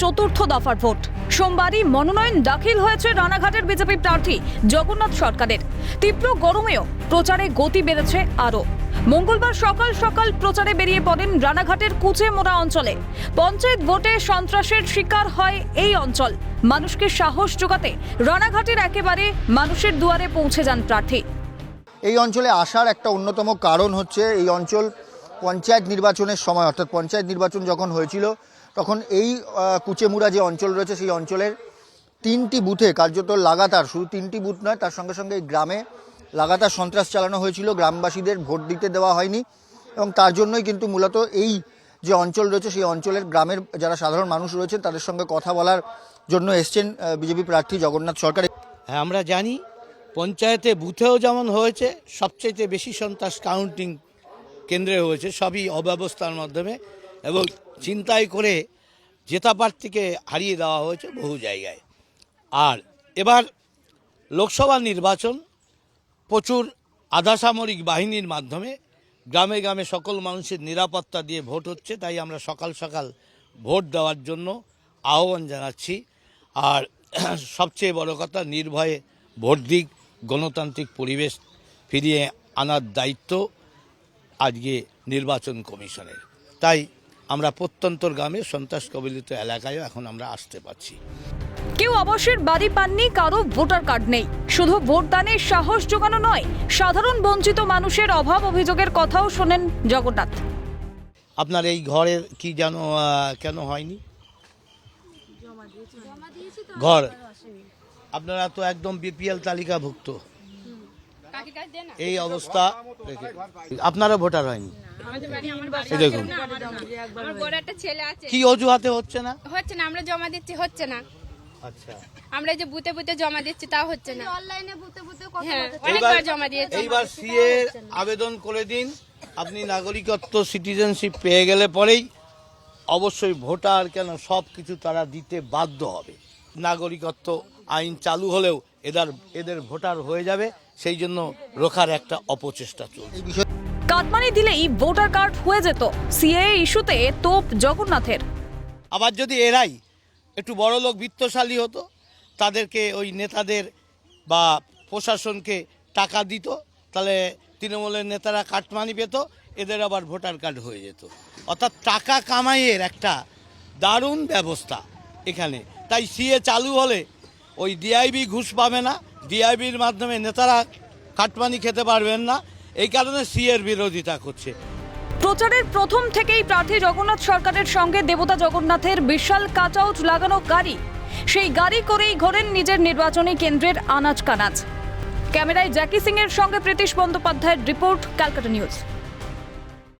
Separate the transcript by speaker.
Speaker 1: চতুর্থ দফার ভোট। সোমবারই মনোনয়ন দাখিল হয়েছে রানাঘাটের বিজেপি প্রার্থী জগন্নাথ সরকারের। তীব্র গরমেও প্রচারে গতি বেড়েছে আরও। মঙ্গলবার সকাল সকাল প্রচারে বেরিয়ে পড়েন রানাঘাটের কুচেমোড়া অঞ্চলে। পঞ্চায়েত ভোটে সন্ত্রাসের শিকার হয় এই অঞ্চল। মানুষকে সাহস যোগাতে রানাঘাটের একেবারে মানুষের দুয়ারে পৌঁছে যান প্রার্থী।
Speaker 2: এই অঞ্চলে আসার একটা অন্যতম কারণ হচ্ছে এই অঞ্চল পঞ্চায়েত নির্বাচনের সময়, অর্থাৎ পঞ্চায়েত নির্বাচন যখন হয়েছিল, তখন এই কুচেমুড়া যে অঞ্চল রয়েছে, সেই অঞ্চলের তিনটি বুথে কার্যত লাগাতার, শুধু তিনটি বুথ নয়, তার সঙ্গে সঙ্গে এই গ্রামে লাগাতার সন্ত্রাস চালানো হয়েছিল, গ্রামবাসীদের ভোট দিতে দেওয়া হয়নি এবং তার জন্যই কিন্তু মূলত এই যে অঞ্চল রয়েছে, সেই অঞ্চলের গ্রামের যারা সাধারণ মানুষ রয়েছেন, তাদের সঙ্গে কথা বলার জন্য এসছেন বিজেপি প্রার্থী জগন্নাথ সরকার।
Speaker 3: হ্যাঁ আমরা জানি পঞ্চায়েতে বুথেও যেমন হয়েছে সবচেয়ে বেশি সন্ত্রাস কাউন্টিং কেন্দ্রে হয়েছে, সবই অব্যবস্থার মাধ্যমে এবং চিন্তাই করে জেতা প্রার্থীকে হারিয়ে দেওয়া হয়েছে বহু জায়গায়। আর এবার লোকসভা নির্বাচন, প্রচুর আধাসামরিক বাহিনীর মাধ্যমে গ্রামে গ্রামে সকল মানুষের নিরাপত্তা দিয়ে ভোট হচ্ছে, তাই আমরা সকাল সকাল ভোট দেওয়ার জন্য আহ্বান জানাচ্ছি। আর সবচেয়ে বড় কথা, নির্ভয়ে ভোট দিক, গণতান্ত্রিক পরিবেশ ফিরিয়ে আনার দায়িত্ব আজকে নির্বাচন কমিশনের। তাই আমরা প্রত্যন্তর গ্রামে সন্ত্রাস কবলিত এলাকায় এখন আমরা আসতে পারছি।
Speaker 1: কেউ অবশ্যের বাড়ি পাননি কারও ভোটার কার্ড নেই। শুধু ভোটদানের সাহস জোগানো নয় সাধারণ বঞ্চিত মানুষের অভাব অভিযোগের কথাও শোনেন জগন্নাথ।
Speaker 3: আপনার এই ঘরের কি যেন কেন হয়নি? ঘর? আপনারা তো একদম বিপিএল তালিকাভুক্ত। এই অবস্থা আপনারা ভোটার হয়নি? দেখুন।
Speaker 4: একটা ছেলে
Speaker 3: কি অজুহাতে হচ্ছে না?
Speaker 4: হচ্ছে না আমরা জমা দিচ্ছি হচ্ছে না।
Speaker 3: আচ্ছা।
Speaker 4: আমরা যে বুতে বুতে জমা দিচ্ছি তাও হচ্ছে না।
Speaker 5: অনলাইনে বুতে বুতে
Speaker 4: হ্যাঁ অনেকবার জমা দিয়েছি।
Speaker 3: এইবার সিএ আবেদন করে দিন। আপনি নাগরিকত্ব সিটিজেনশিপ পেয়ে গেলে পরেই অবশ্যই ভোটার কেন সব কিছু তারা দিতে বাধ্য হবে। নাগরিকত্ব আইন চালু হলেও এদের এদের ভোটার হয়ে যাবে সেই জন্য রোখার একটা অপচেষ্টা চলছে।
Speaker 1: কাটমানি দিলেই ভোটার কার্ড হয়ে যেত। সিএ ইস্যুতে তোপ জগন্নাথের।
Speaker 3: আবার যদি এরাই একটু বড় লোক বিত্তশালী হতো তাদেরকে ওই নেতাদের বা প্রশাসনকে টাকা দিত তাহলে তৃণমূলের নেতারা কাটমানি পেত এদের আবার ভোটার কার্ড হয়ে যেত। অর্থাৎ টাকা কামাইয়ের একটা দারুণ ব্যবস্থা। এখানে। তাই সিএ চালু হলে ওই ডিআইবি ঘুষ পাবে না, ডিআইবির মাধ্যমে নেতারা কাটমানি খেতে পারবেন না। এই কারণে সিএর বিরোধিতা করছে।
Speaker 1: প্রচারের প্রথম থেকেই প্রার্থী জগন্নাথ সরকারের সঙ্গে দেবতা জগন্নাথের বিশাল কাটআউট লাগানো গাড়ি। সেই গাড়ি করেই ঘোরেন নিজের নির্বাচনী কেন্দ্রের আনাজ কানাজ। ক্যামেরায় জ্যাকি সিং এর সঙ্গে প্রীতিশ বন্দ্যোপাধ্যায়ের রিপোর্ট, ক্যালকাটা নিউজ।